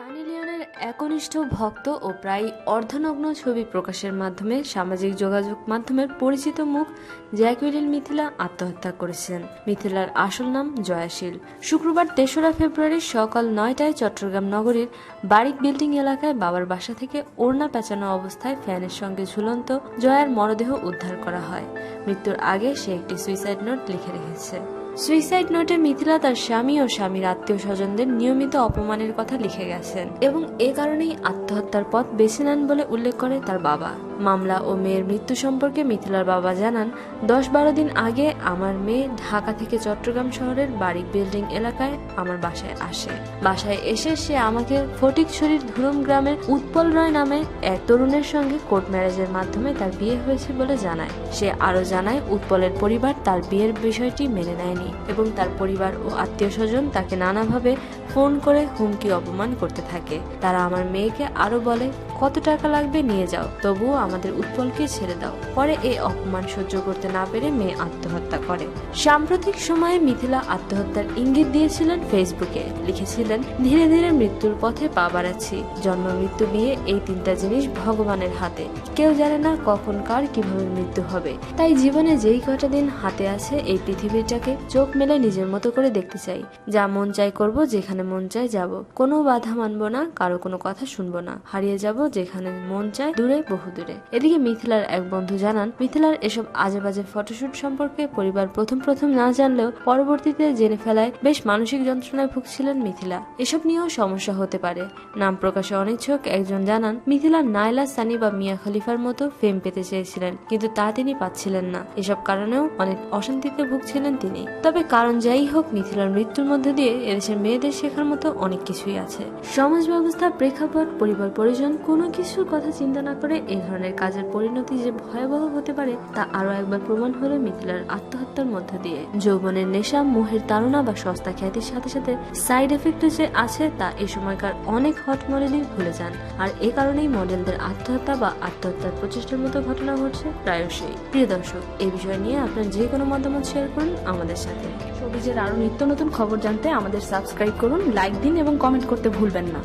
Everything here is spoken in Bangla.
সানি লিওনের একনিষ্ঠ ভক্ত ও প্রায় অর্ধনগ্ন ছবি প্রকাশের মাধ্যমে সামাজিক যোগাযোগ মাধ্যমের পরিচিত মুখ জ্যাকুইলিন মিথিলা আত্মহত্যা করেছেন। মিথিলার আসল নাম জয়াশীল। শুক্রবার তেসরা ফেব্রুয়ারি সকাল নয়টায় চট্টগ্রাম নগরীর বারিক বিল্ডিং এলাকায় বাবার বাসা থেকে ওড়না পেঁচানো অবস্থায় ফ্যানের সঙ্গে ঝুলন্ত জয়ার মরদেহ উদ্ধার করা হয়। মৃত্যুর আগে সে একটি সুইসাইড নোট লিখে রেখেছে। সুইসাইড নোটে মিথিলা তার স্বামী ও স্বামীর আত্মীয় স্বজনদের নিয়মিত অপমানের কথা লিখে গেছেন এবং এ কারণেই আত্মহত্যার পথ বেছে নেন বলে উল্লেখ করে তার বাবা। মামলা ও মেয়ের মৃত্যু সম্পর্কে মিথিলার বাবা জানান দশ বারো দিন আগে আমার মেয়ে ঢাকা থেকে চট্টগ্রাম শহরের বাড়ি বিল্ডিং এলাকায় আমার বাসায় আসে। বাসায় এসে সে আমাকে ফটিকছড়ির ধুরম গ্রামের উৎপল রয় নামে এক তরুণের সঙ্গে কোর্ট ম্যারেজের মাধ্যমে তার বিয়ে হয়েছে বলে জানায়। সে আরও জানায়, উৎপলের পরিবার তার বিয়ের বিষয়টি মেনে নেয়নি এবং তার পরিবার ও আত্মীয় স্বজন তাকে নানাভাবে ফোন করে হুমকি অপমান করতে থাকে। তারা আমার মেয়েকে আরও বলে, কত টাকা লাগবে নিয়ে যাও, তবুও আমাদের উৎপলকে ছেড়ে দাও। পরে এই অপমান সহ্য করতে না পেরে মেয়ে আত্মহত্যা করে। সাম্প্রতিক সময়ে মিথিলা আত্মহত্যার ইঙ্গিত দিয়েছিলেন ফেসবুকে। লিখেছিলেন, ধীরে ধীরে মৃত্যুর পথে পা বাড়াচ্ছি। জন্ম, মৃত্যু বিয়ে এই তিনটা জিনিস ভগবানের হাতে। কেউ জানে না কখন কার কীভাবে মৃত্যু হবে। তাই জীবনে যেই কটা দিন হাতে আছে, এই পৃথিবীটাকে চোখ মেলে নিজের মতো করে দেখতে চাই। যা মন চাই করব, যেখানে মন চাই যাব। কোনো বাধা মানবো না, কারও কোনো কথা শুনব না। হারিয়ে যাব যেখানে মন চায়, দূরে বহু দূরে এদিকে মিথিলার এক বন্ধু জানান, মিথিলার এসব আজে বাজে ফটোশুট সম্পর্কে পরিবার প্রথম প্রথম না জানলেও পরবর্তীতে জেনে ফেলায় বেশ মানসিক যন্ত্রণায় ভুগছিলেন মিথিলা। এসব নিয়েও সমস্যা হতে পারে। নাম প্রকাশে অনিচ্ছুক একজন জানান, মিথিলা নাইলা সানি বা মিয়া খলিফার মতো ফেম পেতে চেয়েছিলেন, কিন্তু তা তিনি পাচ্ছিলেন না। এসব কারণেও অনেক অশান্তিতে ভুগছিলেন তিনি। তবে কারণ যাই হোক, মিথিলার মৃত্যুর মধ্যে দিয়ে এদেশের মেয়েদের শেখার মতো অনেক কিছুই আছে। সমাজ ব্যবস্থা, প্রেক্ষাপট পরিবার পরিজন কোনো কিছুর কথা চিন্তা না করে এই ধরনের কাজের পরিণতি যে ভয়াবহ হতে পারে, তা আরও একবার প্রমাণ হলো মিথিলার আত্মহত্যার মধ্য দিয়ে। যৌবনের নেশা, মোহের তাড়না বা সস্তা খ্যাতির সাথে সাথে সাইড এফেক্ট যে আছে, তা এ সময়কার অনেক হট মডেলই ভুলে যান। আর এ কারণেই মডেলদের আত্মহত্যা বা আত্মহত্যার প্রচেষ্টার মতো ঘটনা ঘটছে প্রায়শই। প্রিয় দর্শক এই বিষয় নিয়ে আপনার যে কোনো মতামত শেয়ার করুন আমাদের সাথে। শোবিজের আরও নিত্য নতুন খবর জানতে আমাদের সাবস্ক্রাইব করুন লাইক দিন এবং কমেন্ট করতে ভুলবেন না।